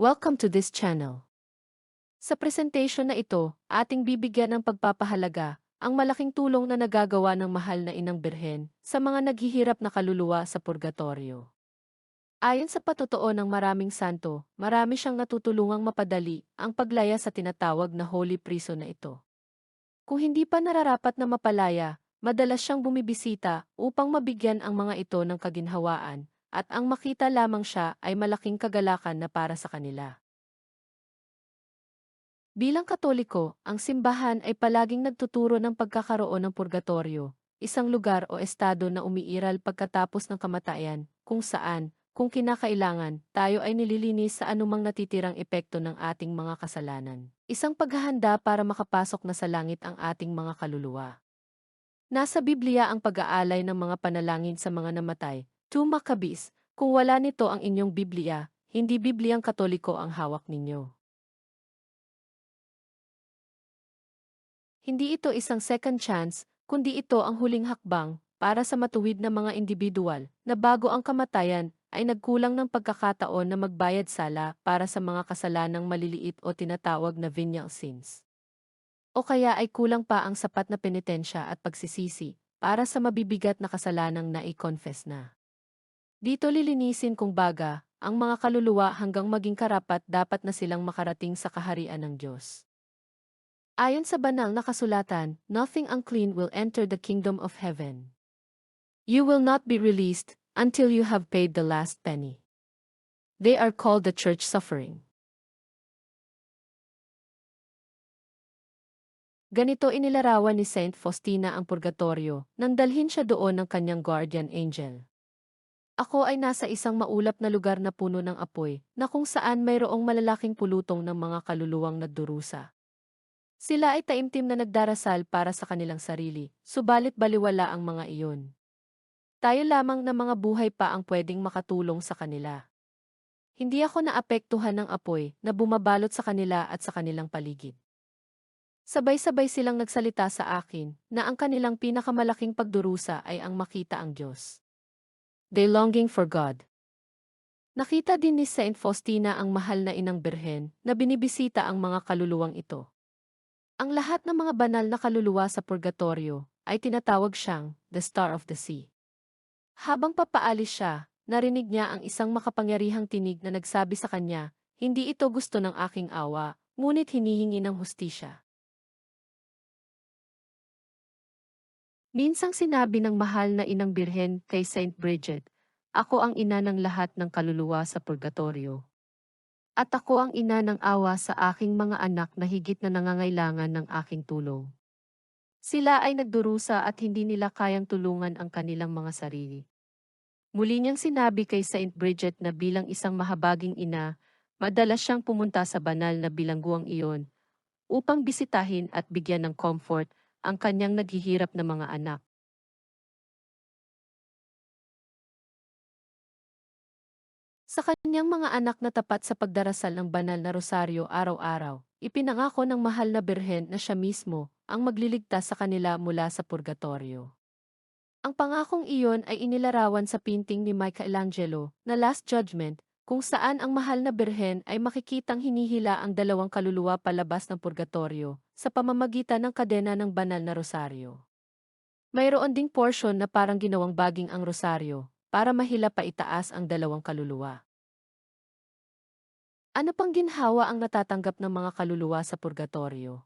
Welcome to this channel. Sa presentation na ito, ating bibigyan ng pagpapahalaga ang malaking tulong na nagagawa ng mahal na inang birhen sa mga naghihirap na kaluluwa sa purgatorio. Ayon sa patotoo ng maraming santo, marami siyang natutulungang mapadali ang paglaya sa tinatawag na holy prison na ito. Kung hindi pa nararapat na mapalaya, madalas siyang bumibisita upang mabigyan ang mga ito ng kaginhawaan at ang makita lamang siya ay malaking kagalakan na para sa kanila. Bilang katoliko, ang simbahan ay palaging nagtuturo ng pagkakaroon ng purgatorio, isang lugar o estado na umiiral pagkatapos ng kamatayan, kung saan, kung kinakailangan, tayo ay nililinis sa anumang natitirang epekto ng ating mga kasalanan. Isang paghahanda para makapasok na sa langit ang ating mga kaluluwa. Nasa Biblia ang pag-aalay ng mga panalangin sa mga namatay, 2 Maccabees, kung wala nito ang inyong Biblia, hindi Bibliang Katoliko ang hawak ninyo. Hindi ito isang second chance, kundi ito ang huling hakbang para sa matuwid na mga individual na bago ang kamatayan ay nagkulang ng pagkakataon na magbayad sala para sa mga kasalanang maliliit o tinatawag na venial sins. O kaya ay kulang pa ang sapat na penitensya at pagsisisi para sa mabibigat na kasalanang na-confess na. Dito lilinisin kung baga, ang mga kaluluwa hanggang maging karapat dapat na silang makarating sa kaharian ng Diyos. Ayon sa banal na kasulatan, nothing unclean will enter the kingdom of heaven. You will not be released until you have paid the last penny. They are called the church suffering. Ganito inilarawan ni Saint Faustina ang purgatorio nang dalhin siya doon ng kanyang guardian angel. Ako ay nasa isang maulap na lugar na puno ng apoy, na kung saan mayroong malalaking pulutong ng mga kaluluwang nagdurusa. Sila ay taimtim na nagdarasal para sa kanilang sarili, subalit baliwala ang mga iyon. Tayo lamang na mga buhay pa ang pwedeng makatulong sa kanila. Hindi ako naapektuhan ng apoy na bumabalot sa kanila at sa kanilang paligid. Sabay-sabay silang nagsalita sa akin na ang kanilang pinakamalaking pagdurusa ay ang makita ang Diyos. They longing for God. Nakita din ni Saint Faustina ang mahal na inang birhen na binibisita ang mga kaluluwang ito. Ang lahat ng mga banal na kaluluwa sa purgatorio ay tinatawag siyang the Star of the Sea. Habang papaalis siya, narinig niya ang isang makapangyarihang tinig na nagsabi sa kanya, hindi ito gusto ng aking awa, ngunit hinihingi ng hustisya. Minsang sinabi ng mahal na inang birhen kay Saint Bridget, Ako ang ina ng lahat ng kaluluwa sa purgatorio. At ako ang ina ng awa sa aking mga anak na higit na nangangailangan ng aking tulong. Sila ay nagdurusa at hindi nila kayang tulungan ang kanilang mga sarili. Muli niyang sinabi kay Saint Bridget na bilang isang mahabaging ina, madalas siyang pumunta sa banal na bilangguang iyon upang bisitahin at bigyan ng comfort ang kanyang naghihirap na mga anak. Sa kanyang mga anak na tapat sa pagdarasal ng banal na rosaryo araw-araw, ipinangako ng mahal na birhen na siya mismo ang magliligtas sa kanila mula sa purgatorio. Ang pangakong iyon ay inilarawan sa pinting ni Michelangelo na Last Judgment, kung saan ang mahal na birhen ay makikitang hinihila ang dalawang kaluluwa palabas ng purgatorio sa pamamagitan ng kadena ng banal na rosaryo. Mayroon ding portion na parang ginawang baging ang rosaryo, para mahila pa itaas ang dalawang kaluluwa. Ano pang ginhawa ang natatanggap ng mga kaluluwa sa purgatorio?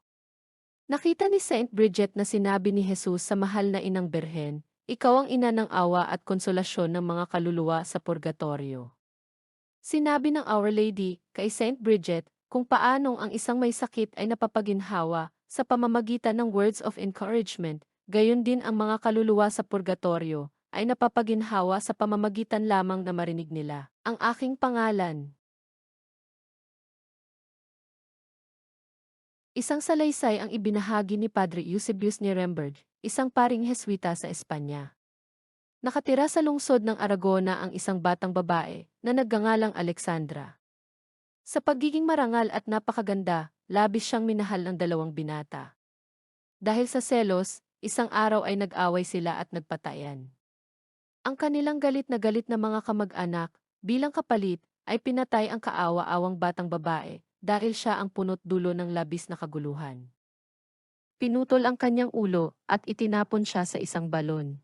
Nakita ni Saint Bridget na sinabi ni Jesus sa mahal na inang berhen, ikaw ang ina ng awa at konsolasyon ng mga kaluluwa sa purgatorio. Sinabi ng Our Lady kay Saint Bridget kung paanong ang isang may sakit ay napapaginhawa sa pamamagitan ng words of encouragement, gayon din ang mga kaluluwa sa purgatorio ay napapaginhawa sa pamamagitan lamang na marinig nila ang aking pangalan. Isang salaysay ang ibinahagi ni Padre Eusebius Nuremberg, isang paring Heswita sa Espanya. Nakatira sa lungsod ng Aragona ang isang batang babae na naggangalang Alexandra. Sa pagiging marangal at napakaganda, labis siyang minahal ng dalawang binata. Dahil sa selos, isang araw ay nag-away sila at nagpatayan. Ang kanilang galit na galit na mga kamag-anak, bilang kapalit, ay pinatay ang kaawa-awang batang babae dahil siya ang punot dulo ng labis na kaguluhan. Pinutol ang kanyang ulo at itinapon siya sa isang balon.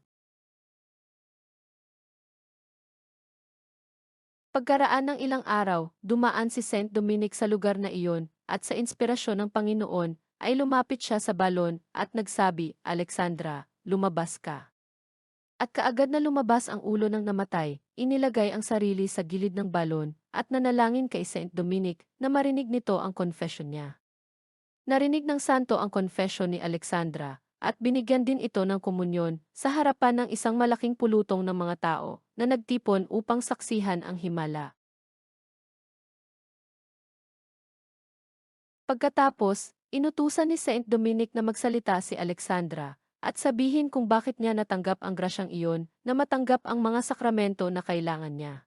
Pagkaraan ng ilang araw, dumaan si Saint Dominic sa lugar na iyon at sa inspirasyon ng Panginoon ay lumapit siya sa balon at nagsabi, Alexandra, lumabas ka. At kaagad na lumabas ang ulo ng namatay, inilagay ang sarili sa gilid ng balon at nanalangin kay Saint Dominic na marinig nito ang confession niya. Narinig ng santo ang confession ni Alexandra at binigyan din ito ng komunyon sa harapan ng isang malaking pulutong ng mga tao na nagtipon upang saksihan ang himala. Pagkatapos, inutusan ni Saint Dominic na magsalita si Alexandra at sabihin kung bakit niya natanggap ang grasyang iyon na matanggap ang mga sakramento na kailangan niya.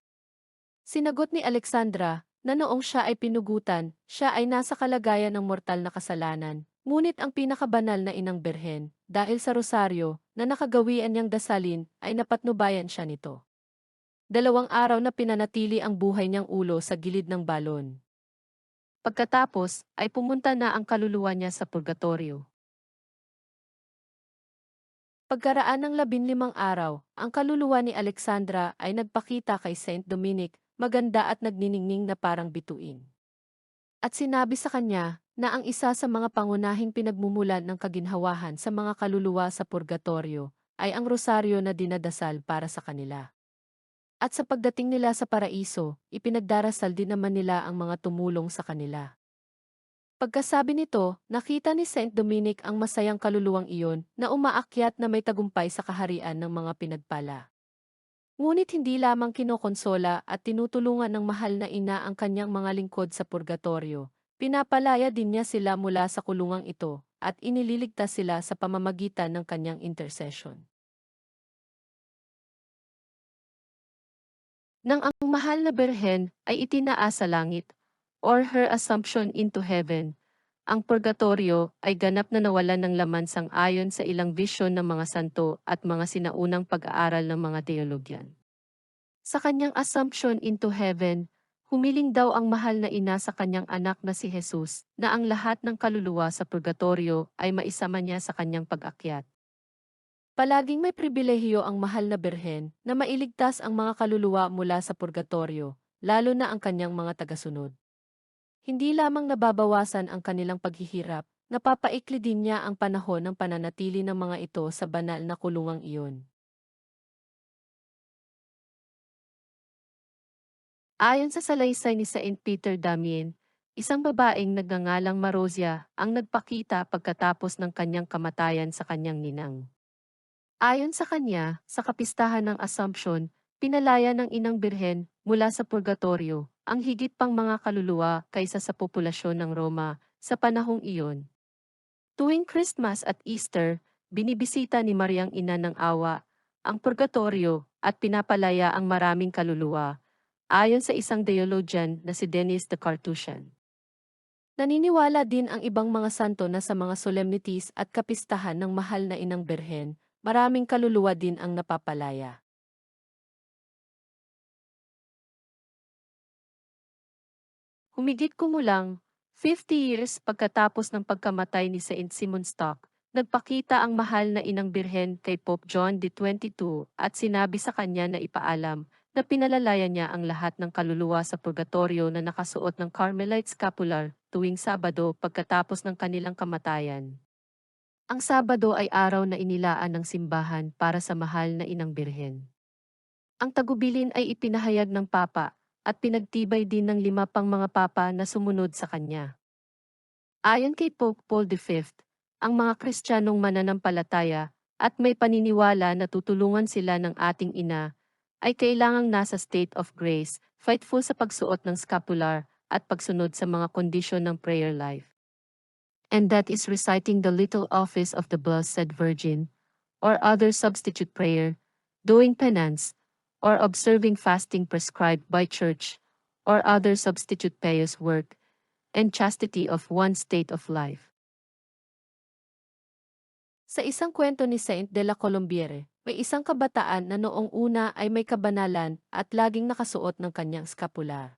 Sinagot ni Alexandra na noong siya ay pinugutan, siya ay nasa kalagayan ng mortal na kasalanan, ngunit ang pinakabanal na inang berhen, dahil sa rosaryo, na nakagawian niyang dasalin, ay napatnubayan siya nito. Dalawang araw na pinanatili ang buhay niyang ulo sa gilid ng balon. Pagkatapos, ay pumunta na ang kaluluwa niya sa purgatorio. Pagkaraan ng labinlimang araw, ang kaluluwa ni Alexandra ay nagpakita kay Saint Dominic maganda at nagniningning na parang bituin. At sinabi sa kanya na ang isa sa mga pangunahing pinagmumulan ng kaginhawahan sa mga kaluluwa sa purgatorio ay ang rosaryo na dinadasal para sa kanila. At sa pagdating nila sa paraiso, ipinagdarasal din naman nila ang mga tumulong sa kanila. Pagkasabi nito, nakita ni Saint Dominic ang masayang kaluluwang iyon na umaakyat na may tagumpay sa kaharian ng mga pinagpala. Ngunit hindi lamang kinokonsola at tinutulungan ng mahal na ina ang kanyang mga lingkod sa purgatorio, pinapalaya din niya sila mula sa kulungang ito at inililigtas sila sa pamamagitan ng kanyang intercession. Nang ang mahal na berhen ay itinaas sa langit, or her assumption into heaven, ang purgatorio ay ganap na nawalan ng laman sang ayon sa ilang vision ng mga santo at mga sinaunang pag-aaral ng mga teologyan. Sa kanyang assumption into heaven, humiling daw ang mahal na ina sa kanyang anak na si Jesus na ang lahat ng kaluluwa sa purgatorio ay maisama niya sa kanyang pag-akyat. Palaging may pribilehiyo ang mahal na berhen na mailigtas ang mga kaluluwa mula sa purgatorio, lalo na ang kanyang mga tagasunod. Hindi lamang nababawasan ang kanilang paghihirap, napapaikli din niya ang panahon ng pananatili ng mga ito sa banal na kulungang iyon. Ayon sa salaysay ni Saint Peter Damien, isang babaeng nagngangalang Marozia ang nagpakita pagkatapos ng kanyang kamatayan sa kanyang ninang. Ayon sa kanya, sa kapistahan ng Assumption, pinalaya ng inang birhen mula sa purgatorio ang higit pang mga kaluluwa kaysa sa populasyon ng Roma sa panahong iyon. Tuwing Christmas at Easter, binibisita ni Mariang Ina ng Awa ang purgatorio at pinapalaya ang maraming kaluluwa, ayon sa isang theologian na si Denis de Carthusian. Naniniwala din ang ibang mga santo na sa mga solemnities at kapistahan ng mahal na inang berhen, maraming kaluluwa din ang napapalaya. Humigit kumulang 50 years pagkatapos ng pagkamatay ni Saint Simon Stock, nagpakita ang mahal na inang birhen kay Pope John XXII at sinabi sa kanya na ipaalam na pinalalaya niya ang lahat ng kaluluwa sa purgatorio na nakasuot ng Carmelite scapular tuwing Sabado pagkatapos ng kanilang kamatayan. Ang Sabado ay araw na inilaan ng simbahan para sa mahal na inang birhen. Ang tagubilin ay ipinahayag ng Papa at pinagtibay din ng lima pang mga papa na sumunod sa kanya. Ayon kay Pope Paul V, ang mga Kristiyanong mananampalataya at may paniniwala na tutulungan sila ng ating ina ay kailangang nasa state of grace, fightful sa pagsuot ng scapular at pagsunod sa mga kondisyon ng prayer life. And that is reciting the little office of the Blessed Virgin, or other substitute prayer, doing penance, or observing fasting prescribed by church, or other substitute pious work, and chastity of one state of life. Sa isang kwento ni Saint de la Colombiere, may isang kabataan na noong una ay may kabanalan at laging nakasuot ng kanyang scapular.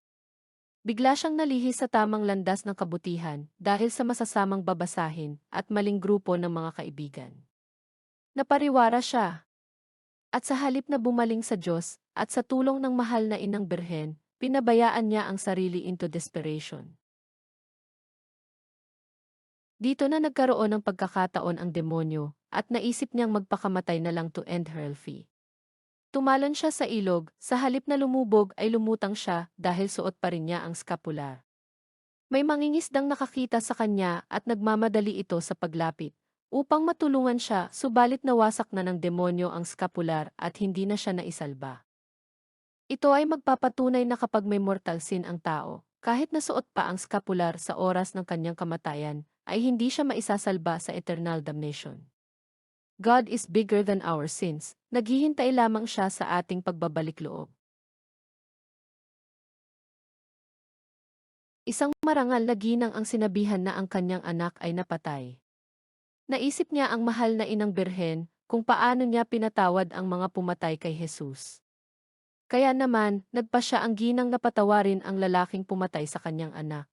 Bigla siyang nalihis sa tamang landas ng kabutihan dahil sa masasamang babasahin at maling grupo ng mga kaibigan. Napariwara siya. At sa halip na bumaling sa Diyos at sa tulong ng mahal na inang berhen, pinabayaan niya ang sarili into desperation. Dito na nagkaroon ng pagkakataon ang demonyo at naisip niyang magpakamatay na lang to end her fee. Tumalon siya sa ilog, sa halip na lumubog ay lumutang siya dahil suot pa rin niya ang scapular. May mangingisdang nakakita sa kanya at nagmamadali ito sa paglapit. Upang matulungan siya, subalit nawasak na ng demonyo ang scapular at hindi na siya naisalba. Ito ay magpapatunay na kapag may mortal sin ang tao, kahit nasuot pa ang scapular sa oras ng kanyang kamatayan, ay hindi siya maisasalba sa eternal damnation. God is bigger than our sins, naghihintay lamang siya sa ating pagbabalik loob. Isang marangal na ginang ang sinabihan na ang kanyang anak ay napatay. Naisip niya ang mahal na inang birhen kung paano niya pinatawad ang mga pumatay kay Jesus. Kaya naman, nagpa siya ang ginang na patawarin ang lalaking pumatay sa kanyang anak.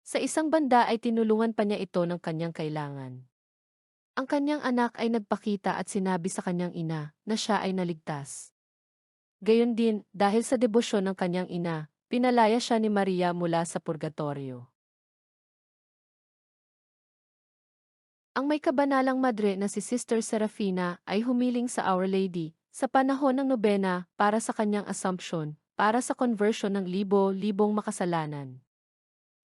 Sa isang banda ay tinulungan pa niya ito ng kanyang kailangan. Ang kanyang anak ay nagpakita at sinabi sa kanyang ina na siya ay naligtas. Gayon din, dahil sa debosyon ng kanyang ina, pinalaya siya ni Maria mula sa purgatorio. Ang may kabanalang madre na si Sister Serafina ay humiling sa Our Lady sa panahon ng nobena para sa kanyang assumption, para sa conversion ng libo-libong makasalanan.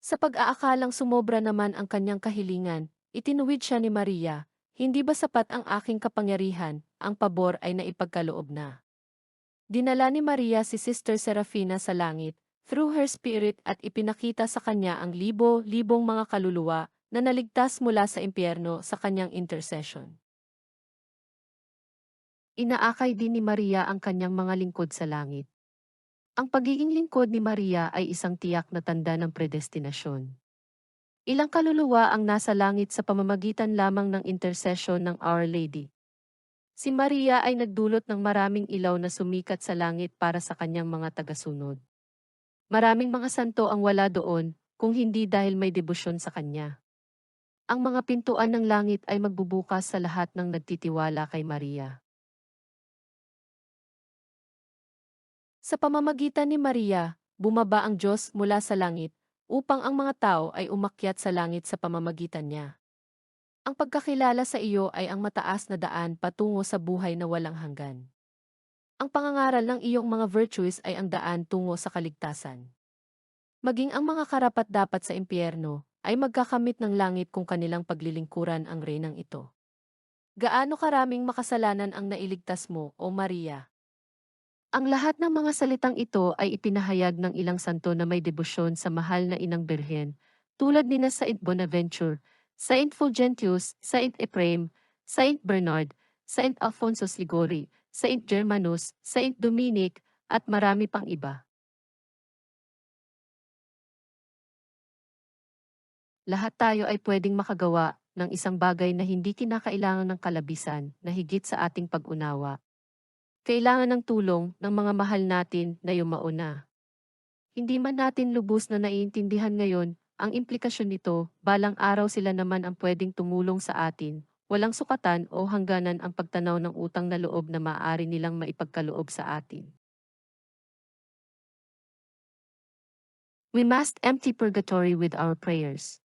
Sa pag-aakalang sumobra naman ang kanyang kahilingan, itinuwid siya ni Maria, hindi ba sapat ang aking kapangyarihan, ang pabor ay naipagkaloob na. Dinala ni Maria si Sister Serafina sa langit, through her spirit at ipinakita sa kanya ang libo-libong mga kaluluwa na naligtas mula sa impyerno sa kanyang intercession. Inaakay din ni Maria ang kanyang mga lingkod sa langit. Ang pagiging lingkod ni Maria ay isang tiyak na tanda ng predestinasyon. Ilang kaluluwa ang nasa langit sa pamamagitan lamang ng intercession ng Our Lady. Si Maria ay nagdulot ng maraming ilaw na sumikat sa langit para sa kanyang mga tagasunod. Maraming mga santo ang wala doon, kung hindi dahil may debosyon sa kanya. Ang mga pintuan ng langit ay magbubukas sa lahat ng nagtitiwala kay Maria. Sa pamamagitan ni Maria, bumaba ang Diyos mula sa langit upang ang mga tao ay umakyat sa langit sa pamamagitan niya. Ang pagkakilala sa iyo ay ang mataas na daan patungo sa buhay na walang hanggan. Ang pangangaral ng iyong mga virtues ay ang daan tungo sa kaligtasan. Maging ang mga karapat dapat sa impyerno ay magkakamit ng langit kung kanilang paglilingkuran ang reynang ito. Gaano karaming makasalanan ang nailigtas mo, O Maria? Ang lahat ng mga salitang ito ay ipinahayag ng ilang santo na may debosyon sa mahal na inang berhen, tulad ni na Saint Bonaventure, Saint Fulgentius, Saint Ephraim, Saint Bernard, Saint Alfonso Ligori, Saint Germanus, Saint Dominic, at marami pang iba. Lahat tayo ay pwedeng makagawa ng isang bagay na hindi kinakailangan ng kalabisan na higit sa ating pag-unawa kailangan ng tulong ng mga mahal natin na yumauna. Hindi man natin lubos na naiintindihan ngayon ang implikasyon nito, balang araw sila naman ang pwedeng tumulong sa atin, walang sukatan o hangganan ang pagtanaw ng utang na loob na maaari nilang maipagkaloob sa atin. We must empty purgatory with our prayers.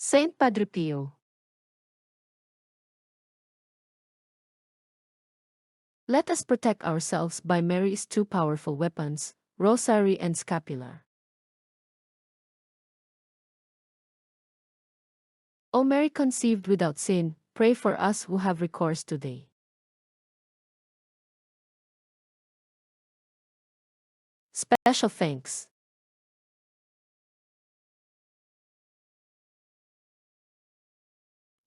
Saint Padre Pio Let us protect ourselves by Mary's two powerful weapons, rosary and scapular. O Mary conceived without sin, pray for us who have recourse today. Special thanks.